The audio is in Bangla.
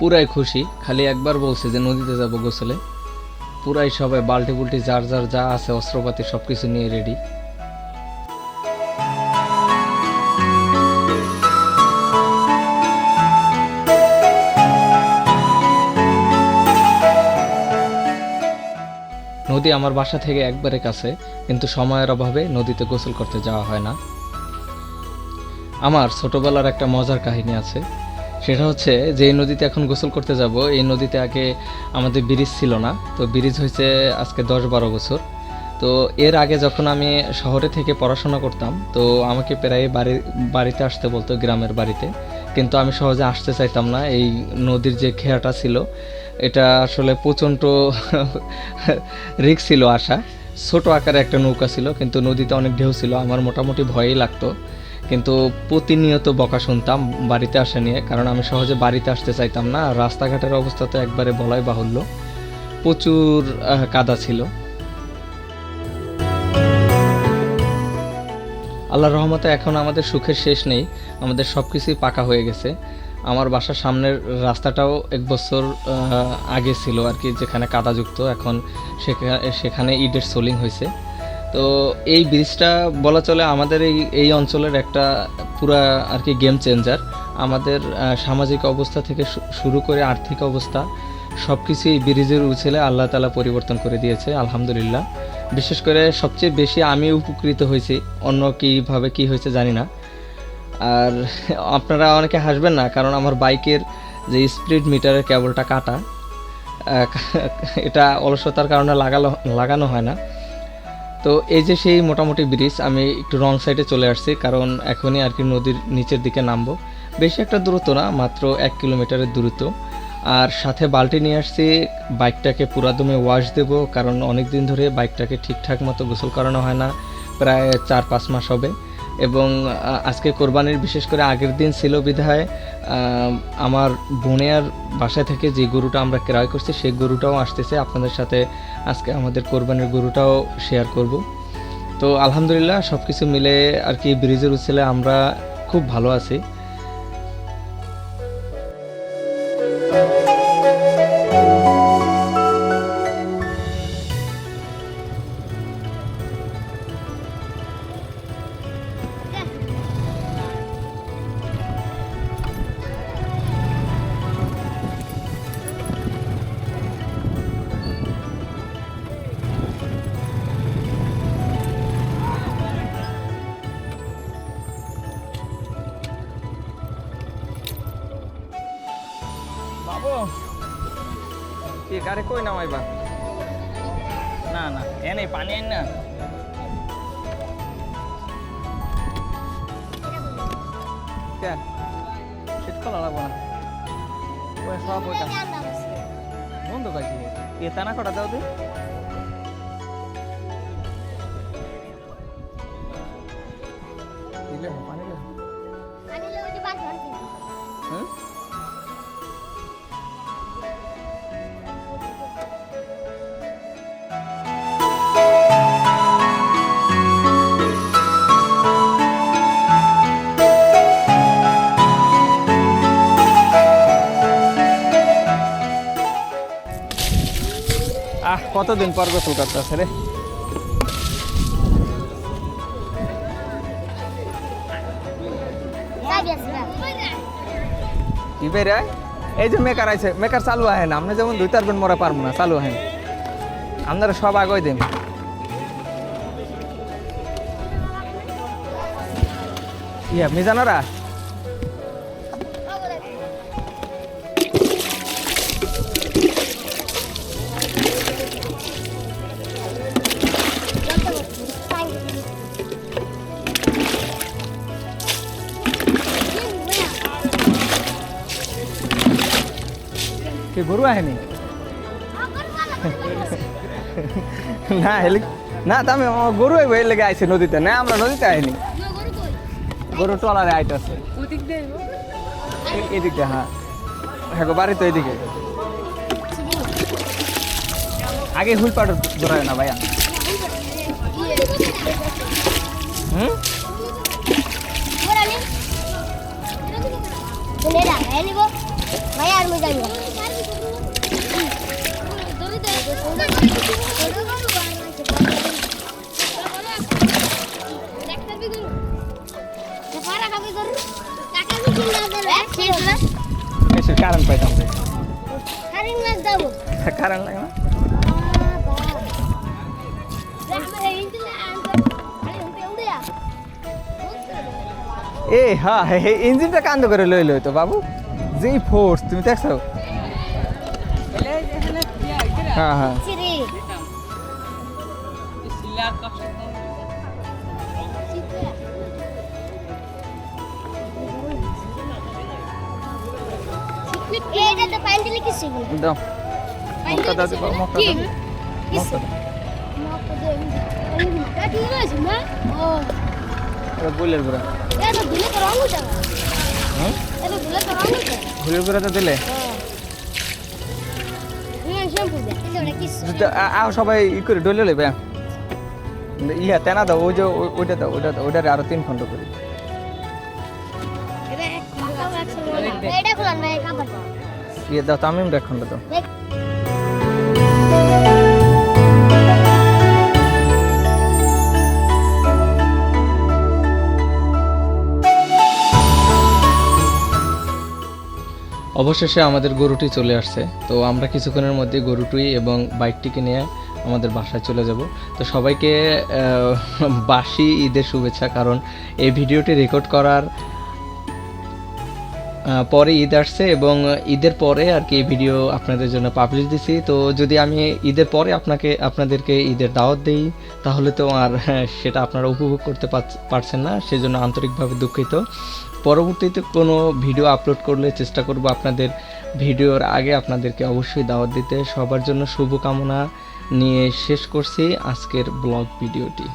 পুরাই খুশি, খালি একবার বলছে যে নদীতে যাব গোসলে। পুরাই সবাই বালতি বুলটি যার যার যা আছে, অস্ত্রপাতি সব কিছু নিয়ে রেডি নদী আমার বাসা থেকে একবারে কাছে, কিন্তু সময়ের অভাবে নদীতে গোসল করতে যাওয়া হয় না। আমার ছোটবেলার একটা মজার কাহিনী আছে। সেটা হচ্ছে যে এই নদীতে এখন গোসল করতে যাব, এই নদীতে আগে আমাদের ব্রিজ ছিল না, তো ব্রিজ হয়েছে আজকে দশ বারো বছর। তো এর আগে যখন আমি শহরে থেকে পড়াশোনা করতাম, তো আমাকে প্রায় বাড়ি, বাড়িতে আসতে বলতো গ্রামের বাড়িতে। কিন্তু আমি সহজে আসতে চাইতাম না, এই নদীর যে খেয়াটা ছিল, এটা আসলে প্রচণ্ড রিক্স ছিল আসা ছোট আকারে একটা নৌকা ছিল, কিন্তু নদীতে অনেক ঢেউ ছিল, আমার মোটামুটি ভয়ই লাগতো। কিন্তু প্রতিনিয়ত বকা শুনতাম, বাড়িতে আসা নিয়ে। কারণ আমি সহজে বাড়িতে আসতে চাইতাম না। রাস্তাঘাটের অবস্থা তো একবারে বলাই বাহুল্য। প্রচুর কাদা ছিল। আল্লাহর রহমতে এখন আমাদের সুখের শেষ নেই। আমাদের সব কিছুই পাকা হয়ে গেছে। আমার বাসার সামনের রাস্তাটাও এক বছর আগে ছিল আর কি, যেখানে কাদাযুক্ত। এখন সেখা- সেখানে ইটের সোলিং হয়েছে। তো এই ব্রিজটা বলা চলে আমাদের এই এই অঞ্চলের একটা পুরা আর কি গেম চেঞ্জার আমাদের সামাজিক অবস্থা থেকে শুরু করে আর্থিক অবস্থা সব কিছুই ব্রিজের উছেলে আল্লাহ তালা পরিবর্তন করে দিয়েছে, আলহামদুলিল্লাহ। বিশেষ করে সবচেয়ে বেশি আমি উপকৃত হয়েছি, অন্য কীভাবে কি হয়েছে জানি না। আর আপনারা অনেকে হাসবেন না, কারণ আমার বাইকের যে স্পিড মিটারের কেবলটা কাটা এটা অলসতার কারণে লাগালো, লাগানো হয় না। তো এই যে সেই মোটামুটি ব্রিজ, আমি একটু রং সাইডে চলে আসছি, কারণ এখনই আর কি নদীর নিচের দিকে নামবো। বেশি একটা দূরত্ব না, মাত্র এক কিলোমিটারের দূরত্ব। আর সাথে বালতি নিয়ে আসছি, বাইকটাকে পুরাদমে ওয়াশ দেব, কারণ অনেক দিন ধরে বাইকটাকে ঠিকঠাক মতো গোসল করানো হয় না, প্রায় চার পাঁচ মাস হবে। এবং আজকে কোরবানির বিশেষ করে আগের দিন ছিল বিধায় আমার বোনের বাসা থেকে যে গরুটা আমরা ক্রয় করছি, সেই গরুটাও আসতেছে। আপনাদের সাথে আজকে আমাদের কোরবানির গরুটাও শেয়ার করব। তো আলহামদুলিল্লাহ সব কিছু মিলে আর কি ব্রিজের উচ্ছেলে আমরা খুব ভালো আছি। কি গাড়ি কই নামাইবা না না এনে পানি আন না। কে? শীতকাল লাগবো না। ওই সব ওইটা বন্ধ কাকি এ তানা কটা দাও তুই। দিলে পানি দিলে? আহ, কতদিন পর গোসল করতেছে রে? কি বেরে এই যে মেকার আছে মেকার চালু আহে না যেমন দুই তারবেন মরা পারব না, চালু আহেন আপনারা সব আগে দিন। ইয়া, মিজানোরা? কি গরু আহেনি না হেলি না তো আমি গরু আইব এর লেগে আইছে নদীতে। না আমরা নদীতে আইনি। গরু টলারে আইতাছে। এই- এদিকে হ্যাঁ। হ্যাঁ বাড়ি তো এদিকে আগে হুল পাউডার ধরায় না ভাইয়া। হুম. ভাই আর মজা কারণ পাইতাম। কারণ লাগে না? এ হ্যাঁ ইঞ্জিনটা কান্দ করে লই লই তো বাবু। যেই ফোর্স তুমি দেখছ? হ্যাঁ হ্যাঁ। দাও। মক্কা দাও মক্কা দাও। মক্কা দাও। হয়েছে না? ও। এটা এটা দিলে তো দিলে। আও সবাই ই করে ডলে লইবে। ইয়া তেনা দাও ওই যে ওইটা দাও ওইটা দাও ওইটারে আরও তিন খন্ড করি। ইয়ে দাও তামিম এক খন্ড দাও। অবশেষে আমাদের গরুটি চলে আসছে। তো আমরা কিছুক্ষণের মধ্যে গরুটি এবং বাইকটিকে নিয়ে আমাদের বাসায় চলে যাব। তো সবাইকে বাসি ঈদের শুভেচ্ছা কারণ এই ভিডিওটি রেকর্ড করার পরে ঈদ আসছে এবং ঈদের পরে আর কি ভিডিও আপনাদের জন্য পাবলিশ দিছি। তো যদি আমি ঈদের পরে আপনাকে আপনাদেরকে ঈদের দাওয়াত দেই তাহলে তো আর হ্যাঁ, সেটা আপনারা উপভোগ করতে পারছ- পারছেন না। সেজন্য আন্তরিকভাবে দুঃখিত। পরবর্তীতে কোনো ভিডিও আপলোড করলে চেষ্টা করব আপনাদের ভিডিওর আগে আপনাদেরকে অবশ্যই দাওয়াত দিতে। সবার জন্য শুভকামনা নিয়ে শেষ করছি আজকের ব্লগ ভিডিওটি।